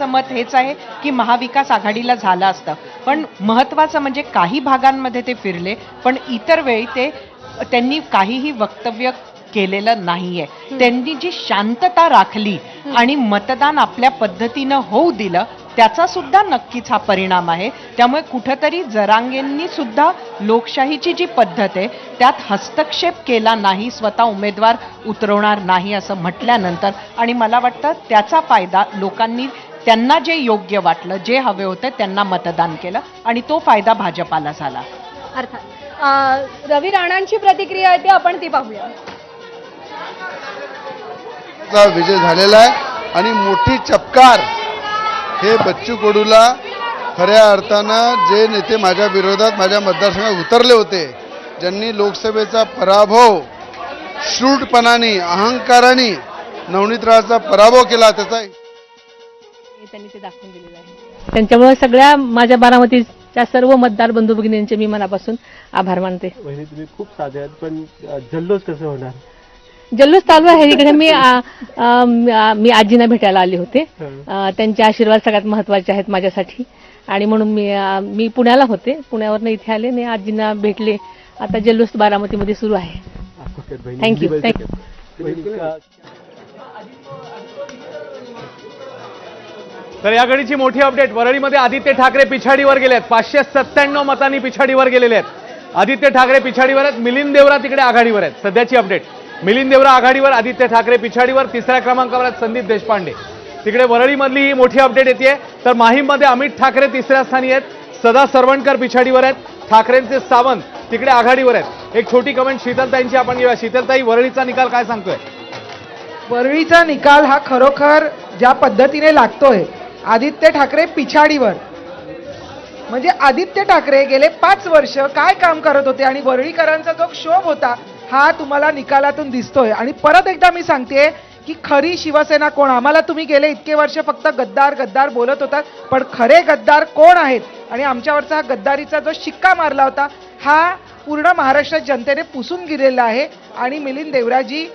माझं मत हेच आहे की महाविकास आघाडीला झालं असतं. पण महत्त्वाचं म्हणजे काही भागांमध्ये ते फिरले पण इतर वेळी ते त्यांनी काहीही वक्तव्य केलेलं नाहीये. त्यांनी जी शांतता राखली आणि मतदान आपल्या पद्धतीनं होऊ दिलं त्याचा सुद्धा नक्कीच हा परिणाम आहे. त्यामुळे कुठंतरी जरांगेंनी सुद्धा लोकशाहीची जी पद्धत आहे त्यात हस्तक्षेप केला नाही स्वतः उमेदवार उतरवणार नाही असं म्हटल्यानंतर आणि मला वाटतं त्याचा फायदा लोकांनी त्यांना जे योग्य वाटलं जे हवे होते त्यांना मतदान केलं आणि तो फायदा भाजपाला झाला. अर्थात. रवी राणांची प्रतिक्रिया आहे ती आपण ती पाहूया. चा विजय झालेला आहे आणि मोठी चपकार हे बच्चू कडूला खऱ्या अर्थानं जे नेते माझ्या विरोधात माझ्या मतदारसंघात उतरले होते ज्यांनी लोकसभेचा पराभव शूटपणाने अहंकाराने नवनीत राळचा पराभव केला त्याचा त्यांनी ते दाखवून दिलेलं आहे. त्यांच्यामुळे सगळ्या माझ्या बारामतीच्या सर्व मतदार बंधू भगिनींचे मी मनापासून आभार मानते. वहिनी तुम्ही खूप साधे आहात पण जल्लोष कसं होणार? जल्लोष चालू आहे. इकडे मी आ, आ, मी- आजींना भेटायला आले होते. आ, त्यांचे आशीर्वाद सगळ्यात महत्त्वाचे आहेत माझ्यासाठी. आणि म्हणून मी आ, मी पुण्याला होते. पुण्यावरनं इथे आले आणि आजींना भेटले. आता जल्लोष बारामतीमध्ये सुरू आहे. ओके, बहिणी, तर या घडीची मोठी अपडेट वरळीमध्ये आदित्य ठाकरे पिछाडीवर गेले आहेत पाचशे सत्त्याण्णव मतांनी पिछाडीवर गेलेले आहेत. आदित्य ठाकरे पिछाडीवर आहेत. मिलिंद देवरा तिकडे आघाडीवर आहेत. सध्याची अपडेट मिलिंद देवरा आघाडीवर आदित्य ठाकरे पिछाडीवर तिसऱ्या क्रमांकावर आहेत संदीप देशपांडे. तिकडे वरळीमधली ही मोठी अपडेट येते तर माहीममध्ये अमित ठाकरे तिसऱ्या स्थानी आहेत. सदा सरवणकर पिछाडीवर आहेत. ठाकरेंचे सावंत तिकडे आघाडीवर आहेत. एक छोटी कमेंट शीतलताईंची आपण घेऊया. शीतलताई वरळीचा निकाल काय सांगतोय? वरळीचा निकाल हा खरोखर ज्या पद्धतीने लागतोय आदित्य ठाकरे पिछाडीवर. म्हणजे आदित्य ठाकरे गेले पाच वर्ष काय काम करत होते आणि वरळीकरांचा जो क्षोभ होता हा तुम्हाला निकालातून दिसतोय. आणि परत एकदा मी सांगते की खरी शिवसेना कोण? आम्हाला तुम्ही गेले इतके वर्ष फक्त गद्दार गद्दार बोलत होतात पण खरे गद्दार कोण आहेत? आणि आमच्यावरचा हा गद्दारीचा जो शिक्का मारला होता हा पूर्ण महाराष्ट्रात जनतेने पुसून गेलेला आहे. आणि मिलिंद देवराजी